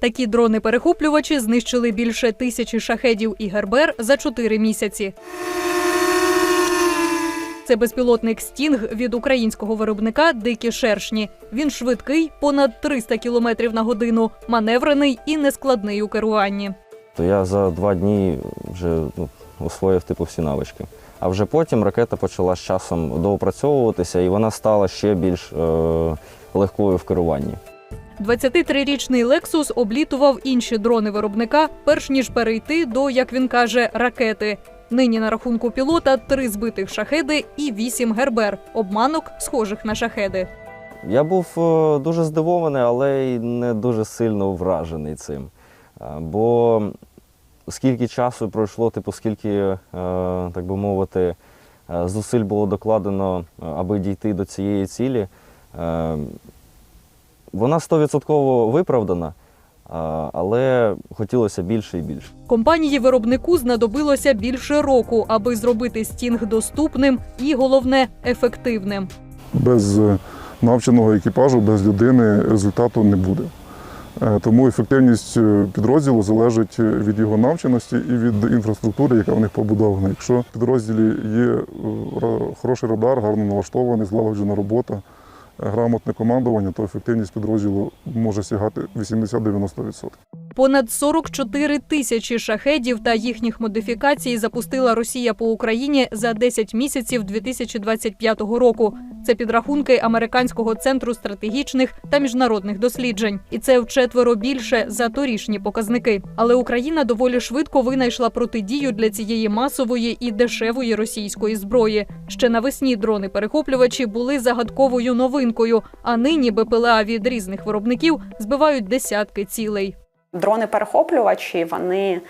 Такі дрони-перехоплювачі знищили більше тисячі шахедів і гербер за чотири місяці. Це безпілотник Стінг від українського виробника Дикі шершні. Він швидкий, понад 300 км на годину, маневрений і нескладний у керуванні. То я за два дні вже ну, освоїв типу всі навички. А вже потім ракета почала з часом доопрацьовуватися, і вона стала ще більш е, легкою в керуванні. 23-річний Lexus облітував інші дрони виробника, перш ніж перейти до, як він каже, ракети. Нині на рахунку пілота три збитих шахеди і вісім гербер, обманок, схожих на шахеди. Я був е, дуже здивований, але й не дуже сильно вражений цим. Е, Бо скільки часу пройшло, типу, скільки, е, так би мовити, зусиль було докладено, аби дійти до цієї цілі, вона 100% виправдана, е, але хотілося більше і більше. Компанії виробнику знадобилося більше року, аби зробити стінг доступним і головне ефективним. без е, навченого екіпажу, без людини результату не буде. Е, Тому ефективність підрозділу залежить від його навченості і від інфраструктури, яка в них побудована. Якщо в підрозділі є хороший радар, гарно налаштований, злагоджена робота, грамотне командування, то ефективність підрозділу може сягати 80-90%. Понад 44 тисячі шахедів та їхніх модифікацій запустила Росія по Україні за 10 місяців 2025 року. Це підрахунки американського центру стратегічних та міжнародних досліджень, і це вчетверо більше за торішні показники. Але Україна доволі швидко винайшла протидію для цієї масової і дешевої російської зброї. Ще навесні дрони-перехоплювачі були загадковою новинкою. А нині БПЛА від різних виробників збивають десятки цілей. Дрони-перехоплювачі вони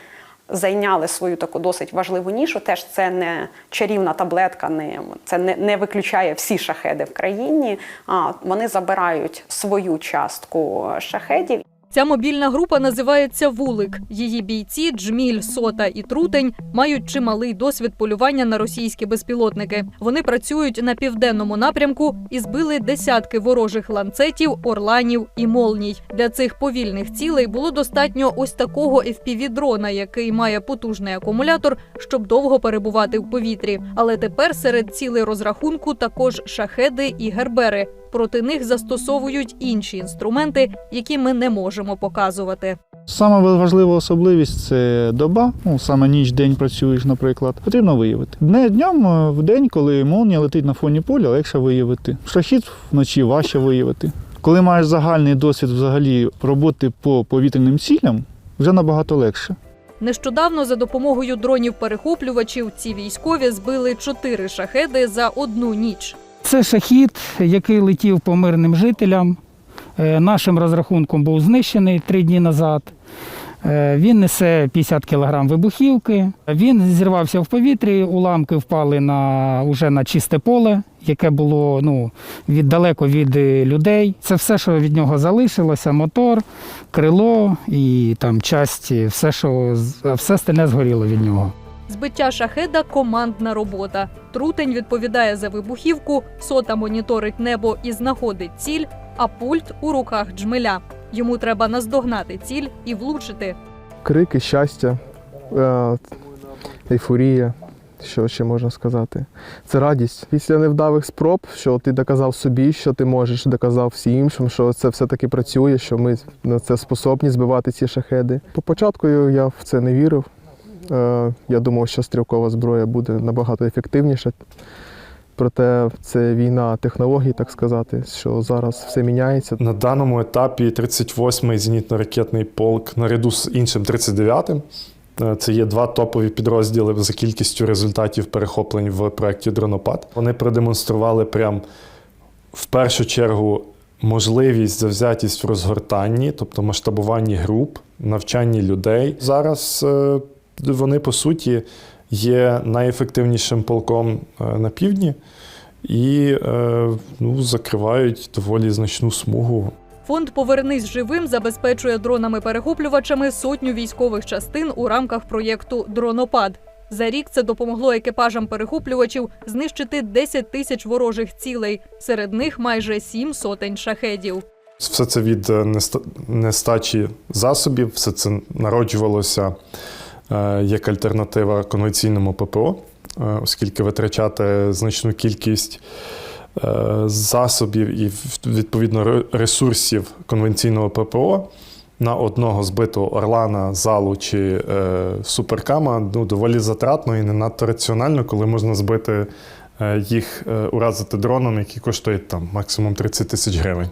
зайняли свою таку досить важливу нішу. Теж це не чарівна таблетка, не це не, не виключає всі шахеди в країні. А вони забирають свою частку шахедів. Ця мобільна група називається Вулик. Її бійці Джміль, Сота і Трутень мають чималий досвід полювання на російські безпілотники. Вони працюють на південному напрямку і збили десятки ворожих ланцетів, орланів і молній. Для цих повільних цілей було достатньо ось такого FPV-дрона, який має потужний акумулятор, щоб довго перебувати в повітрі. Але тепер серед цілей розрахунку також шахеди і гербери. Проти них застосовують інші інструменти, які ми не можемо показувати. Саме важлива особливість це доба. Ну, саме ніч, день працюєш, наприклад. Потрібно виявити. Не днем, в день, коли молнія летить на фоні поля, легше виявити. Шахід вночі важче виявити. Коли маєш загальний досвід взагалі роботи по повітряним цілям, вже набагато легше. Нещодавно за допомогою дронів-перехоплювачів ці військові збили чотири шахеди за одну ніч. Це шахід, який летів по мирним жителям. Е, Нашим розрахунком був знищений три дні назад. Е, Він несе 50 кг вибухівки. Він зірвався в повітрі, уламки впали на, уже на чисте поле, яке було ну, від, далеко від е, людей. Це все, що від нього залишилося: мотор, крило і там часть, все, що все стене згоріло від нього. Збиття шахеда командна робота. Трутень відповідає за вибухівку, сота моніторить небо і знаходить ціль, а пульт у руках джмеля. Йому треба наздогнати ціль і влучити. крики щастя, е, ейфорія. Що ще можна сказати? Це радість. Після невдалих спроб, що ти доказав собі, що ти можеш, доказав всім іншим, що це все-таки працює, що ми на це способні збивати ці шахеди. По початку я в це не вірив. Е, Я думав, що стрілкова зброя буде набагато ефективніша. Проте це війна технологій, так сказати, що зараз все міняється. На даному етапі 38-й зенітно-ракетний полк наряду з іншим 39-м. е, Це є два топові підрозділи за кількістю результатів перехоплень в проєкті Дронопад. Вони продемонстрували прям в першу чергу можливість завзятість в розгортанні, тобто масштабуванні груп, навчанні людей. Зараз е, вони по суті є найефективнішим полком е, на півдні і е, ну, закривають доволі значну смугу Фонд Повернись живим забезпечує дронами-перехоплювачами сотню військових частин у рамках проєкту Дронопад. За рік це допомогло екіпажам перехоплювачів знищити 10 тисяч ворожих цілей. Серед них майже сім сотень шахедів. Все це від е, нестачі засобів, все це народжувалося як альтернатива конвенційному ППО, е, оскільки витрачати значну кількість е, засобів і відповідно ресурсів конвенційного ППО на одного збитого орлана, залу чи е, суперкама ну, доволі затратно і не надто раціонально, коли можна збити е, їх, е, уразити дроном, який коштує там максимум 30 тисяч гривень.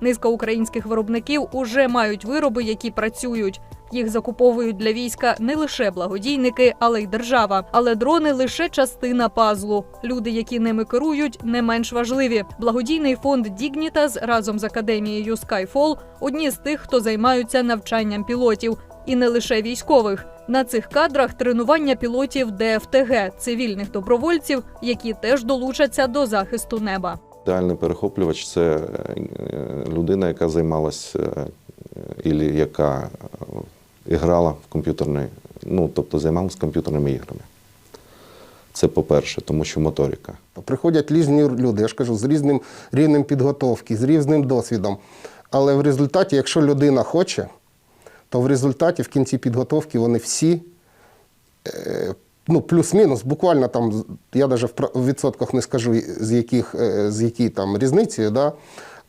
Низка українських виробників уже мають вироби, які працюють. Їх закуповують для війська не лише благодійники, але й держава. Але дрони лише частина пазлу. Люди, які ними керують, не менш важливі. Благодійний фонд Dignitas разом з академією Skyfall – одні з тих, хто займаються навчанням пілотів, і не лише військових. На цих кадрах тренування пілотів ДФТГ цивільних добровольців, які теж долучаться до захисту неба. Ідеальний перехоплювач це е, людина, яка займалася і яка е, грала в комп'ютерний, ну тобто займалася комп'ютерними іграми. Це по-перше, тому що моторика. Приходять різні люди, я ж кажу, з різним рівнем підготовки, з різним досвідом. Але в результаті, якщо людина хоче, то в результаті в кінці підготовки вони всі, е, ну, плюс-мінус, буквально там, я навіть в відсотках не скажу, з яких, е, з які там різниці, да?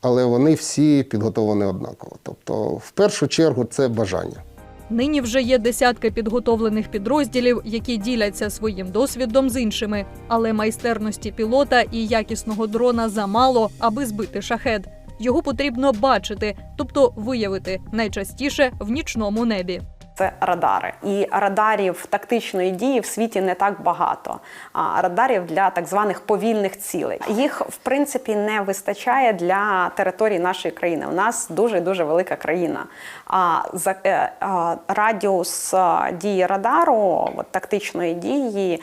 але вони всі підготовлені однаково. Тобто, в першу чергу, це бажання. Нині вже є десятки підготовлених підрозділів, які діляться своїм досвідом з іншими. Але майстерності пілота і якісного дрона замало, аби збити шахед. Його потрібно бачити, тобто виявити найчастіше в нічному небі. Це радари. І радарів тактичної дії в світі не так багато. А радарів для так званих повільних цілей. Їх в принципі не вистачає для території нашої країни. У нас дуже дуже велика країна. А за е, радіус дії радару, от, тактичної дії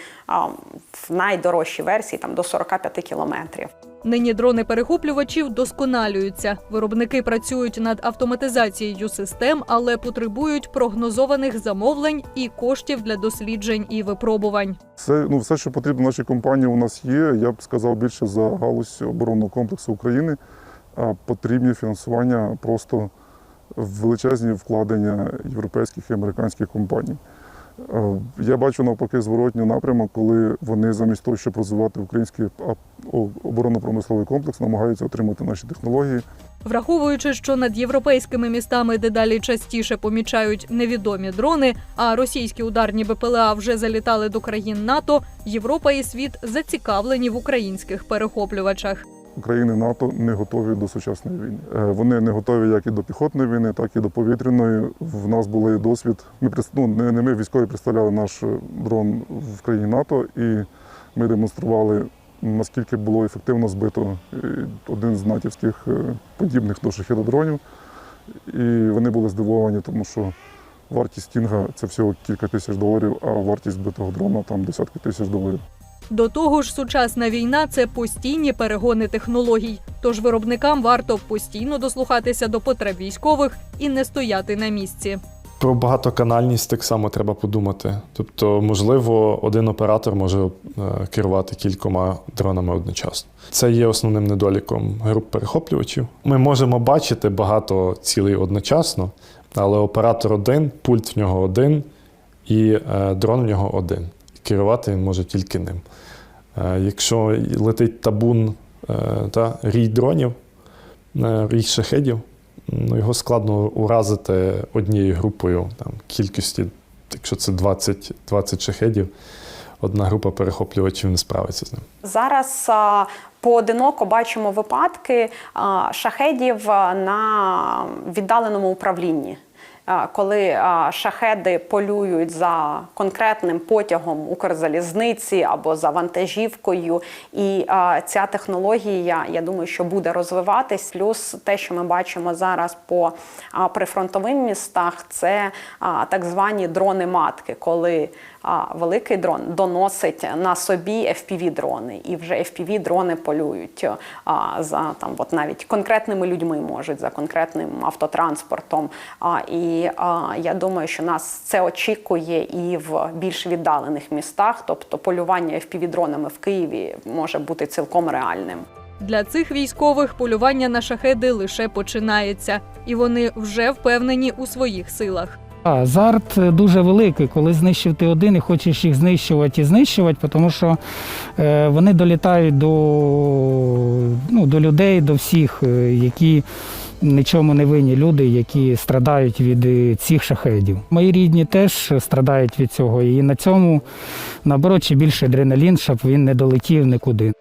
в найдорожчій версії там до 45 кілометрів. Нині дрони перехоплювачів досконалюються. Виробники працюють над автоматизацією систем, але потребують прогнозованих замовлень і коштів для досліджень і випробувань. Все, ну, все, що потрібно нашій компанії, у нас є. Я б сказав більше за галузь оборонного комплексу України. А потрібні фінансування просто величезні вкладення європейських і американських компаній. Е, Я бачу навпаки зворотній напрямок, коли вони замість того, щоб розвивати о- оборонно-промисловий комплекс, намагаються отримати наші технології. Враховуючи, що над європейськими містами дедалі частіше помічають невідомі дрони, а російські ударні БПЛА вже залітали до країн НАТО, Європа і світ зацікавлені в українських перехоплювачах. країни НАТО не готові до сучасної війни. Е, Вони не готові як і до піхотної війни, так і до повітряної. В нас був досвід. Ми ну, не, не ми військові представляли наш е, дрон в країні НАТО, і ми демонстрували наскільки було ефективно збито е, один з натівських е, подібних до шахедодронів. І вони були здивовані, тому що вартість стінга це всього кілька тисяч доларів, а вартість збитого дрона там десятки тисяч доларів. До того ж, сучасна війна це постійні перегони технологій. Тож виробникам варто постійно дослухатися до потреб військових і не стояти на місці. Про багатоканальність так само треба подумати. Тобто, можливо, один оператор може е, керувати кількома дронами одночасно. Це є основним недоліком груп перехоплювачів. Ми можемо бачити багато цілей одночасно, але оператор один, пульт в нього один, і е, дрон в нього один. Керувати він може тільки ним. Е, Якщо летить табун та рій дронів, рій шахедів, ну, його складно уразити однією групою там, кількості, якщо це 20, 20 шахедів, одна група перехоплювачів не справиться з ним. Зараз поодиноко бачимо випадки шахедів на віддаленому управлінні. Коли шахеди полюють за конкретним потягом Укрзалізниці або за вантажівкою, і ця технологія, я думаю, що буде розвиватись. Плюс те, що ми бачимо зараз по прифронтовим містах, це так звані дрони-матки, коли великий дрон доносить на собі FPV-дрони, і вже FPV-дрони полюють за там, от навіть конкретними людьми можуть за конкретним автотранспортом. А, і а, я думаю, що нас це очікує і в більш віддалених містах, тобто полювання FPV-дронами в Києві може бути цілком реальним. Для цих військових полювання на шахеди лише починається, і вони вже впевнені у своїх силах. Азарт дуже великий, коли знищив ти один і хочеш їх знищувати і знищувати, тому що е, вони долітають до, ну, до людей, до всіх, е, які нічому не винні люди, які страдають від е, цих шахедів. Мої рідні теж страдають від цього, і на цьому наоборот ще більше адреналін, щоб він не долетів нікуди.